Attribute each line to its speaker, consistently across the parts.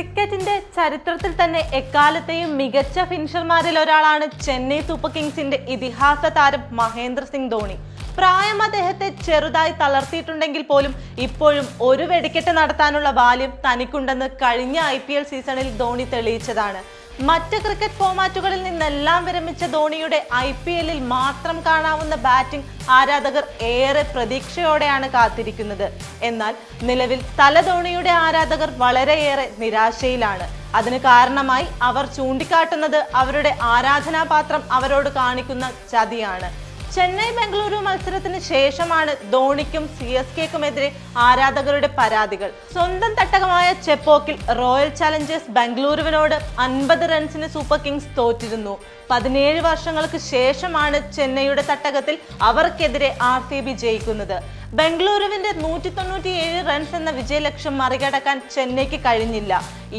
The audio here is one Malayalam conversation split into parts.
Speaker 1: ക്രിക്കറ്റിന്റെ ചരിത്രത്തിൽ തന്നെ എക്കാലത്തെയും മികച്ച ഫിനിഷർമാരിൽ ഒരാളാണ് ചെന്നൈ സൂപ്പർ കിങ്സിന്റെ ഇതിഹാസ താരം മഹേന്ദ്ര സിംഗ് ധോണി. പ്രായം അദ്ദേഹത്തെ ചെറുതായി തളർത്തിയിട്ടുണ്ടെങ്കിൽ പോലും ഇപ്പോഴും ഒരു വെടിക്കെട്ട് നടത്താനുള്ള ബാല്യം തനിക്കുണ്ടെന്ന് കഴിഞ്ഞ ഐ സീസണിൽ ധോണി തെളിയിച്ചതാണ്. മറ്റ് ക്രിക്കറ്റ് ഫോമാറ്റുകളിൽ നിന്നെല്ലാം വിരമിച്ച ധോണിയുടെ ഐ പി എല്ലിൽ മാത്രം കാണാവുന്ന ബാറ്റിംഗ് ആരാധകർ ഏറെ പ്രതീക്ഷയോടെയാണ് കാത്തിരിക്കുന്നത്. എന്നാൽ നിലവിൽ തല ധോണിയുടെ ആരാധകർ വളരെയേറെ നിരാശയിലാണ്. അതിന് കാരണമായി അവർ ചൂണ്ടിക്കാട്ടുന്നത് അവരുടെ ആരാധനാപാത്രം അവരോട് കാണിക്കുന്ന ചതിയാണ്. ചെന്നൈ ബംഗളൂരു മത്സരത്തിന് ശേഷമാണ് ധോണിക്കും സി എസ് കെക്കുമെതിരെ ആരാധകരുടെ പരാതികൾ. സ്വന്തം തട്ടകമായ ചെപ്പോക്കിൽ റോയൽ ചലഞ്ചേഴ്സ് ബംഗളൂരുവിനോട് അൻപത് റൺസിന് സൂപ്പർ കിങ്സ് തോറ്റിരുന്നു. പതിനേഴ് വർഷങ്ങൾക്ക് ശേഷമാണ് ചെന്നൈയുടെ തട്ടകത്തിൽ അവർക്കെതിരെ ആർ സി ബി ജയിക്കുന്നത്. ബംഗളൂരുവിന്റെ നൂറ്റി തൊണ്ണൂറ്റിയേഴ് റൺസ് എന്ന വിജയലക്ഷ്യം മറികടക്കാൻ ചെന്നൈക്ക് കഴിഞ്ഞില്ല.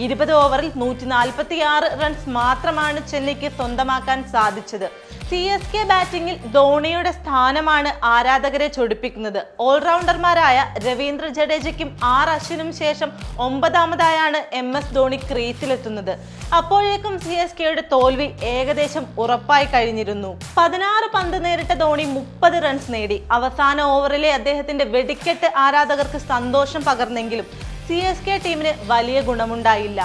Speaker 1: ഇരുപത് ഓവറിൽ നൂറ്റി നാൽപ്പത്തി ആറ് റൺസ് മാത്രമാണ് ചെന്നൈക്ക് സ്വന്തമാക്കാൻ സാധിച്ചത്. സി എസ് കെ ബാറ്റിംഗിൽ ധോണിയുടെ സ്ഥാനമാണ് ആരാധകരെ ചൊടിപ്പിക്കുന്നത്. ഓൾറൗണ്ടർമാരായ രവീന്ദ്ര ജഡേജയ്ക്കും ആർ അശ്വിനും ശേഷം ഒമ്പതാമതായാണ് എം എസ് ധോണി ക്രീസിലെത്തുന്നത്. അപ്പോഴേക്കും സി എസ് കെയുടെ തോൽവി ഏകദേശം ഉറപ്പായി കഴിഞ്ഞിരുന്നു. പതിനാറ് പന്ത് നേരിട്ട ധോണി മുപ്പത് റൺസ് നേടി. അവസാന ഓവറിലെ അദ്ദേഹത്തിന്റെ വെടിക്കെട്ട് ആരാധകർക്ക് സന്തോഷം പകർന്നെങ്കിലും സി എസ് കെ ടീമിന് വലിയ ഗുണമുണ്ടായില്ല.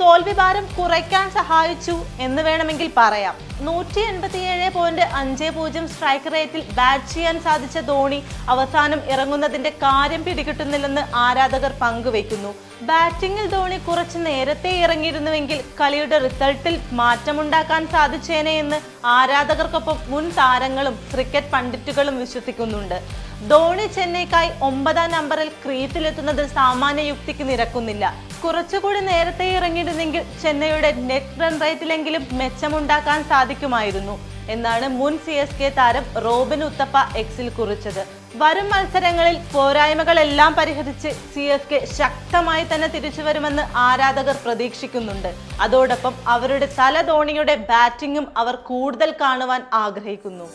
Speaker 1: തോൽവി ഭാരം കുറയ്ക്കാൻ സഹായിച്ചു എന്ന് വേണമെങ്കിൽ പറയാം. നൂറ്റി എൺപത്തിയേഴ് പോയിന്റ് അഞ്ച് പൂജ്യം സ്ട്രൈക്ക് റേറ്റിൽ ബാറ്റ് ചെയ്യാൻ സാധിച്ച ധോണി അവസാനം ഇറങ്ങുന്നതിന്റെ കാര്യം പിടികിട്ടുന്നില്ലെന്ന് ആരാധകർ പങ്കുവെക്കുന്നു ബാറ്റിംഗിൽ ധോണി കുറച്ച് നേരത്തെ ഇറങ്ങിയിരുന്നുവെങ്കിൽ കളിയുടെ റിസൾട്ടിൽ മാറ്റമുണ്ടാക്കാൻ സാധിച്ചേനെ എന്ന് ആരാധകർക്കൊപ്പം മുൻ താരങ്ങളും ക്രിക്കറ്റ് പണ്ഡിറ്റുകളും വിശ്വസിക്കുന്നുണ്ട്. ധോണി ചെന്നൈക്കായി ഒമ്പതാം നമ്പറിൽ ക്രീസിലെത്തുന്നത് സാമാന്യ യുക്തിക്ക് നിരക്കുന്നില്ല. കുറച്ചുകൂടി നേരത്തെ ഇറങ്ങിയിരുന്നെങ്കിൽ ചെന്നൈയുടെ നെറ്റ് റൺ റേറ്റിലെങ്കിലും മെച്ചമുണ്ടാക്കാൻ സാധിക്കുമായിരുന്നു. എന്നാണ് മുൻ സി എസ് കെ താരം റോബിൻ ഉത്തപ്പ എക്സിൽ കുറിച്ചത്. വരും മത്സരങ്ങളിൽ പോരായ്മകളെല്ലാം പരിഹരിച്ച് സി എസ് കെ ശക്തമായി തന്നെ തിരിച്ചു വരുമെന്ന് ആരാധകർ പ്രതീക്ഷിക്കുന്നുണ്ട്. അതോടൊപ്പം അവരുടെ തല ധോണിയുടെ ബാറ്റിംഗും അവർ കൂടുതൽ കാണുവാൻ ആഗ്രഹിക്കുന്നു.